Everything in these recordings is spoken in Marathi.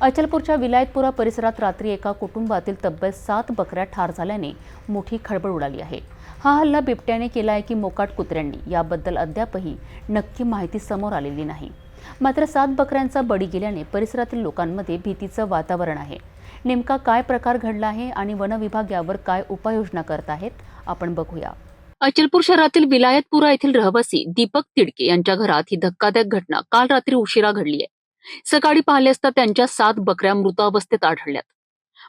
अचलपूरच्या विलायतपुरा परिसरात रात्री एका कुटुंबातील तब्बल सात बकऱ्या ठार झाल्याने मोठी खळबळ उडाली आहे. हा हल्ला बिबट्याने केला आहे की मोकाट कुत्र्यांनी. याबद्दल अद्यापही नक्की माहिती समोर आलेली नाही. मात्र सात बकऱ्यांचा बळी गेल्याने परिसरातील लोकांमध्ये भीतीचं वातावरण आहे. नेमका काय प्रकार घडला आहे आणि वनविभाग यावर काय उपाययोजना करत आहेत आपण बघूया. अचलपूर शहरातील विलायतपुरा येथील रहिवासी दीपक तिडके यांच्या घरात ही धक्कादायक घटना काल रात्री उशिरा घडली आहे. सकाळी पाहिले असता त्यांच्या सात बकऱ्या मृतावस्थेत आढळल्यात.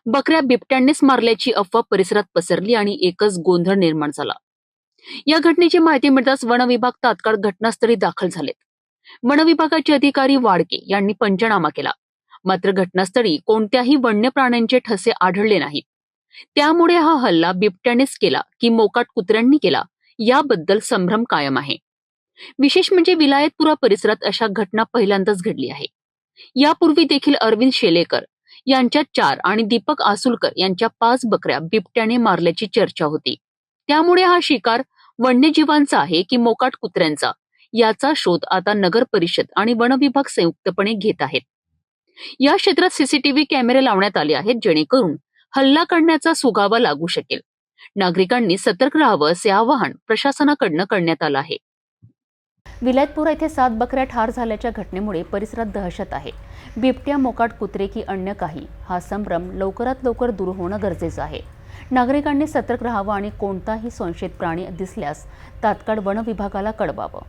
बकऱ्या बिबट्यांनीच मारल्याची अफवा परिसरात पसरली आणि एकच गोंधळ निर्माण झाला. या घटनेची माहिती मिळताच वनविभाग तात्काळ घटनास्थळी दाखल झालेत. वनविभागाचे अधिकारी वाडके यांनी पंचनामा केला. मात्र घटनास्थळी कोणत्याही वन्य प्राण्यांचे ठसे आढळले नाहीत. त्यामुळे हा हल्ला बिबट्यानेच केला की मोकाट कुत्र्यांनी केला याबद्दल संभ्रम कायम आहे. विशेष म्हणजे विलायतपुरा परिसरात अशा घटना पहिल्यांदाच घडली आहे. यापूर्वी देखील अरविंद शेलेकर यांच्या चार आणि दीपक आसुलकर यांच्या पाच बकऱ्या बिबट्याने मारल्याची चर्चा होती. त्यामुळे हा शिकार वन्यजीवांचा आहे की मोकाट कुत्र्यांचा याचा शोध आता नगर परिषद आणि वन विभाग संयुक्तपणे घेत आहेत. या क्षेत्रात सीसीटीव्ही कॅमेरे लावण्यात आले आहेत जेणेकरून हल्ला करण्याचा सुगावा लागू शकेल. नागरिकांनी सतर्क राहावं असे आवाहन प्रशासनाकडनं करण्यात आलं आहे. विलायतपुरा येथे सात बकऱ्या ठार झाल्याच्या घटनेमुळे परिसरात दहशत आहे. बिबट्या मोकाट कुत्रे की अन्य काही हा संभ्रम लवकरात लवकर दूर होणं गरजेचं आहे. नागरिकांनी सतर्क राहावं आणि कोणताही संशयित प्राणी दिसल्यास तात्काळ वन विभागाला कळवावं.